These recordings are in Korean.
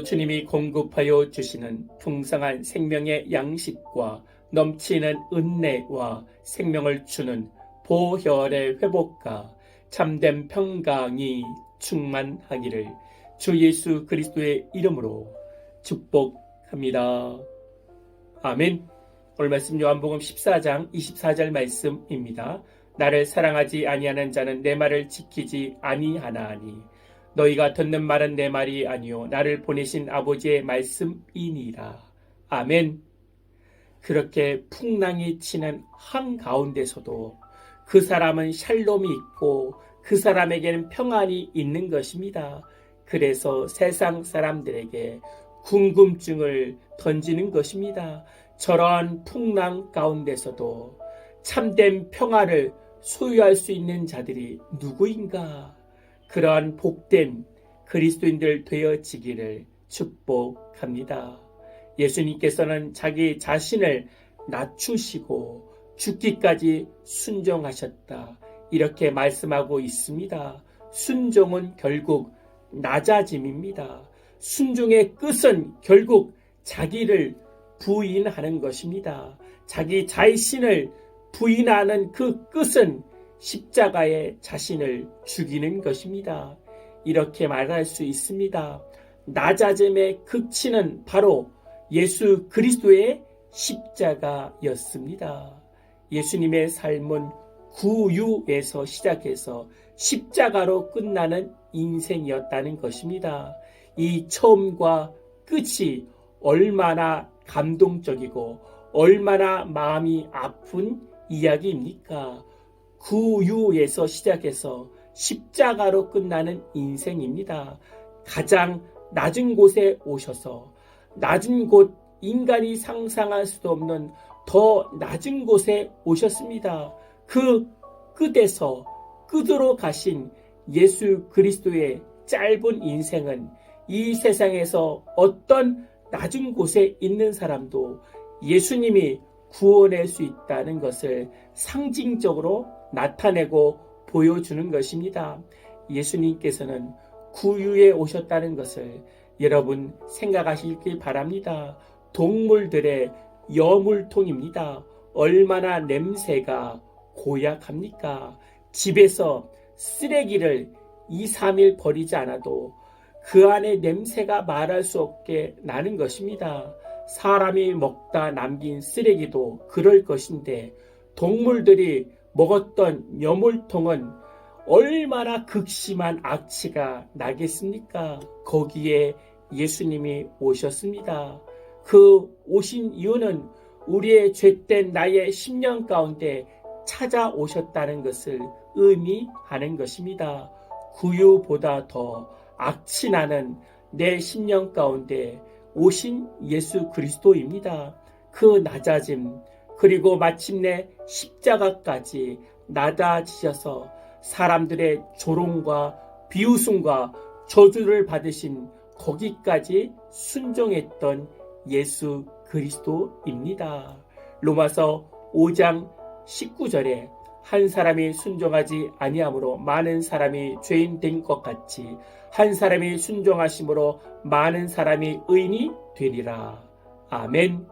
주님이 공급하여 주시는 풍성한 생명의 양식과 넘치는 은혜와 생명을 주는 보혈의 회복과 참된 평강이 충만하기를 주 예수 그리스도의 이름으로 축복합니다. 아멘. 오늘 말씀 요한복음 14장 24절 말씀입니다. 나를 사랑하지 아니하는 자는 내 말을 지키지 아니하나니 너희가 듣는 말은 내 말이 아니요 나를 보내신 아버지의 말씀이니라. 아멘. 그렇게 풍랑이 치는 한 가운데서도 그 사람은 샬롬이 있고 그 사람에게는 평안이 있는 것입니다. 그래서 세상 사람들에게 궁금증을 던지는 것입니다. 저러한 풍랑 가운데서도 참된 평안을 소유할 수 있는 자들이 누구인가? 그러한 복된 그리스도인들 되어지기를 축복합니다. 예수님께서는 자기 자신을 낮추시고 죽기까지 순종하셨다. 이렇게 말씀하고 있습니다. 순종은 결국 낮아짐입니다. 순종의 끝은 결국 자기를 부인하는 것입니다. 자기 자신을 부인하는 그 끝은 십자가에 자신을 죽이는 것입니다. 이렇게 말할 수 있습니다. 낮아짐의 극치는 바로 예수 그리스도의 십자가였습니다. 예수님의 삶은 구유에서 시작해서 십자가로 끝나는 인생이었다는 것입니다. 이 처음과 끝이 얼마나 감동적이고 얼마나 마음이 아픈 이야기입니까? 구유에서 시작해서 십자가로 끝나는 인생입니다. 가장 낮은 곳에 오셔서 낮은 곳 인간이 상상할 수도 없는 더 낮은 곳에 오셨습니다. 그 끝에서 끝으로 가신 예수 그리스도의 짧은 인생은 이 세상에서 어떤 낮은 곳에 있는 사람도 예수님이 구원할 수 있다는 것을 상징적으로 나타내고 보여주는 것입니다. 예수님께서는 구유에 오셨다는 것을 여러분 생각하시길 바랍니다. 동물들의 여물통입니다. 얼마나 냄새가 고약합니까? 집에서 쓰레기를 2, 3일 버리지 않아도 그 안에 냄새가 말할 수 없게 나는 것입니다. 사람이 먹다 남긴 쓰레기도 그럴 것인데 동물들이 먹었던 여물통은 얼마나 극심한 악취가 나겠습니까? 거기에 예수님이 오셨습니다. 그 오신 이유는 우리의 죄된 나의 10년 가운데 찾아오셨다는 것을 의미하는 것입니다. 구유보다 더 악취나는 내 10년 가운데 오신 예수 그리스도입니다. 그 낮아짐, 그리고 마침내 십자가까지 낮아지셔서 사람들의 조롱과 비웃음과 저주를 받으신 거기까지 순종했던 예수 그리스도입니다. 로마서 5장 19절에 한 사람이 순종하지 아니함으로 많은 사람이 죄인 된 것 같이 한 사람이 순종하심으로 많은 사람이 의인이 되리라. 아멘.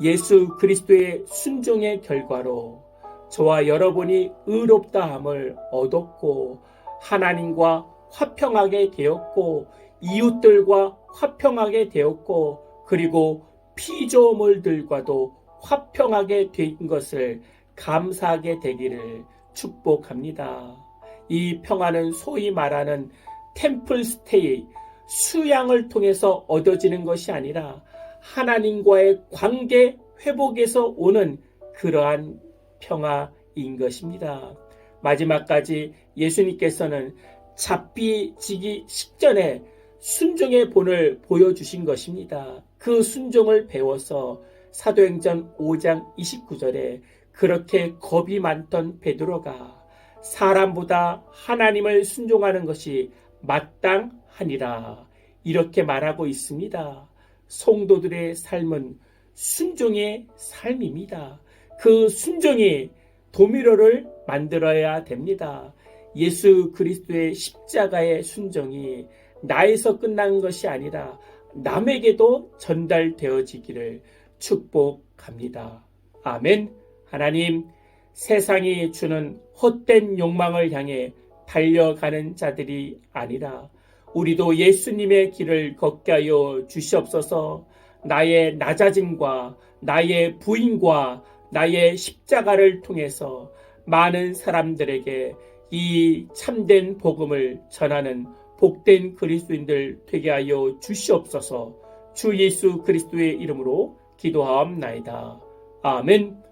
예수 그리스도의 순종의 결과로 저와 여러분이 의롭다함을 얻었고 하나님과 화평하게 되었고 이웃들과 화평하게 되었고 그리고 피조물들과도 화평하게 된 것을 감사하게 되기를 축복합니다. 이 평화는 소위 말하는 템플 스테이, 수양을 통해서 얻어지는 것이 아니라 하나님과의 관계 회복에서 오는 그러한 평화인 것입니다. 마지막까지 예수님께서는 잡히지기 직전에 순종의 본을 보여주신 것입니다. 그 순종을 배워서 사도행전 5장 29절에 그렇게 겁이 많던 베드로가 사람보다 하나님을 순종하는 것이 마땅하니라 이렇게 말하고 있습니다. 성도들의 삶은 순종의 삶입니다. 그 순종이 도미로를 만들어야 됩니다. 예수 그리스도의 십자가의 순종이 나에서 끝난 것이 아니라 남에게도 전달되어지기를 축복합니다. 아멘. 하나님, 세상이 주는 헛된 욕망을 향해 달려가는 자들이 아니라 우리도 예수님의 길을 걷게 하여 주시옵소서 나의 낮아짐과 나의 부인과 나의 십자가를 통해서 많은 사람들에게 이 참된 복음을 전하는 복된 그리스도인들 되게 하여 주시옵소서 주 예수 그리스도의 이름으로 기도하옵나이다. 아멘.